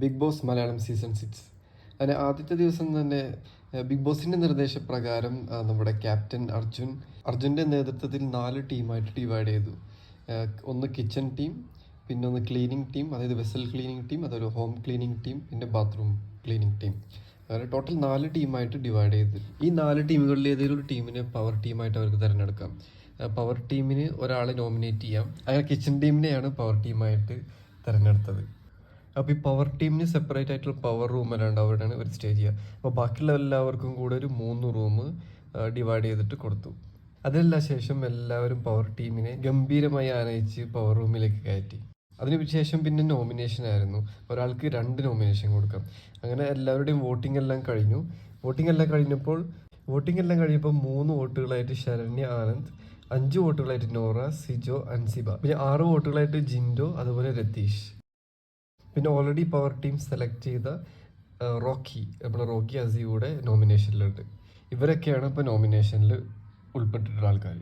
Big boss Malayalam season six. അതിന് ആദ്യത്തെ ദിവസം തന്നെ ബിഗ് ബോസിന്റെ നിർദ്ദേശപ്രകാരം നമ്മുടെ ക്യാപ്റ്റൻ അർജുൻ അർജുന്റെ നേതൃത്വത്തിൽ നാല് ടീമായിട്ട് ഡിവൈഡ് ചെയ്തു. ഒന്ന് കിച്ചൺ ടീം പിന്നെ ഒന്ന് ക്ലീനിങ് ടീം അതായത് വെസൽ ക്ലീനിങ് ടീം അതൊരു ഹോം ക്ലീനിങ് ടീം പിന്നെ ബാത്റൂം ക്ലീനിങ് ടീം അങ്ങനെ ടോട്ടൽ നാല് ടീമായിട്ട് ഡിവൈഡ് ചെയ്ത്. ഈ നാല് ടീമുകളിൽ ഏതെങ്കിലും ഒരു ടീമിനെ പവർ ടീമായിട്ട് അവർക്ക് തിരഞ്ഞെടുക്കാം. പവർ ടീമിന് ഒരാളെ നോമിനേറ്റ് ചെയ്യാം. അങ്ങനെ കിച്ചൺ ടീമിനെയാണ് പവർ ടീമായിട്ട് തിരഞ്ഞെടുത്തത്. അപ്പോൾ ഈ പവർ ടീമിന് സെപ്പറേറ്റ് ആയിട്ടുള്ള പവർ റൂം അല്ലാണ്ട് അവിടെയാണ് ഒരു സ്റ്റേ ചെയ്യുക. അപ്പോൾ ബാക്കിയുള്ള എല്ലാവർക്കും കൂടെ ഒരു മൂന്ന് റൂം ഡിവൈഡ് ചെയ്തിട്ട് കൊടുത്തു. അതിനെല്ലാം ശേഷം എല്ലാവരും പവർ ടീമിനെ ഗംഭീരമായി ആനയിച്ച് പവർ റൂമിലേക്ക് കയറ്റി. അതിനുശേഷം പിന്നെ നോമിനേഷൻ ആയിരുന്നു. ഒരാൾക്ക് രണ്ട് നോമിനേഷൻ കൊടുക്കാം. അങ്ങനെ എല്ലാവരുടെയും വോട്ടിംഗ് എല്ലാം കഴിഞ്ഞു. വോട്ടിംഗ് എല്ലാം കഴിഞ്ഞപ്പോൾ വോട്ടിംഗ് എല്ലാം കഴിഞ്ഞപ്പോൾ മൂന്ന് വോട്ടുകളായിട്ട് ശരണ്യ ആനന്ദ് അഞ്ച് വോട്ടുകളായിട്ട് നോറ സിജോ അൻസിബ. പിന്നെ ആറ് വോട്ടുകളായിട്ട് ജിൻഡോ അതുപോലെ രതീഷ്. പിന്നെ ഓൾറെഡി പവർ ടീം സെലക്ട് ചെയ്ത റോക്കി നമ്മുടെ റോക്കി അസിയുടെ നോമിനേഷനിലുണ്ട് ഇവരൊക്കെയാണ് ഇപ്പോൾ നോമിനേഷനിൽ ഉൾപ്പെട്ടിട്ടുള്ള ആൾക്കാർ